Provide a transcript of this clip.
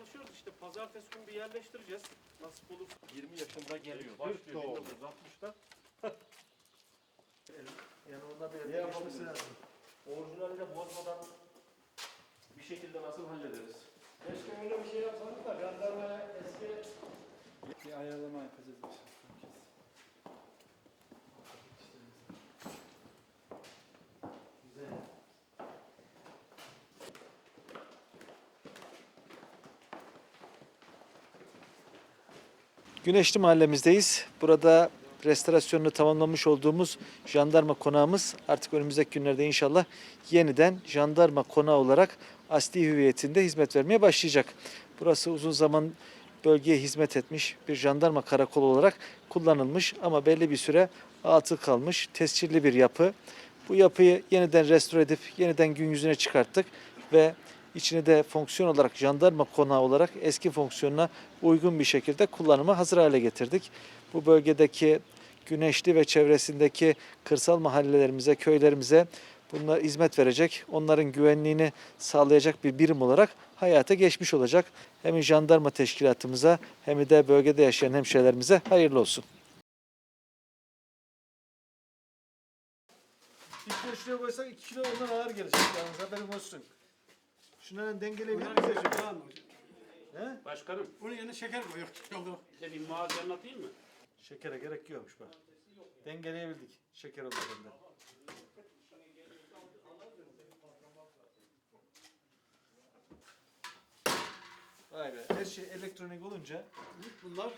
Çalışıyoruz işte pazartesi günü bir yerleştireceğiz. Nasip olursa 20 yaşında geliyor. Başlıyor doğumlu. 1960'da. Yani onda bir Ne yapabiliriz? Orijinalde bozmadan bir şekilde nasıl hallederiz? Keşke öyle bir şey yapsanız da jandarmaya eski Bir ayarlama yapacağız. Güzel. Güneşli mahallemizdeyiz. Burada restorasyonunu tamamlamış olduğumuz jandarma konağımız artık önümüzdeki günlerde inşallah yeniden jandarma konağı olarak asli hüviyetinde hizmet vermeye başlayacak. Burası uzun zaman bölgeye hizmet etmiş bir jandarma karakolu olarak kullanılmış ama belli bir süre atıl kalmış tescilli bir yapı. Bu yapıyı yeniden restore edip yeniden gün yüzüne çıkarttık ve içini de fonksiyon olarak jandarma konağı olarak eski fonksiyonuna uygun bir şekilde kullanıma hazır hale getirdik. Bu bölgedeki Güneşli ve çevresindeki kırsal mahallelerimize, köylerimize bunlar hizmet verecek, onların güvenliğini sağlayacak bir birim olarak hayata geçmiş olacak. Hem jandarma teşkilatımıza hem de bölgede yaşayan hemşehrilerimize hayırlı olsun. Kilo şuraya koysak iki kilo ondan ağır gelecek yalnız haberin olsun. Şunların dengeleyebilir Bunlar miyiz güzel acaba? tamam mı? Başkanım Bunun yerine şeker koy. Yok. bir malzeme anlatayım mı? Şekere gerek yokmuş bak. Dengeleyebildik şeker olmadığında. Vay be her şey elektronik olunca Bunlar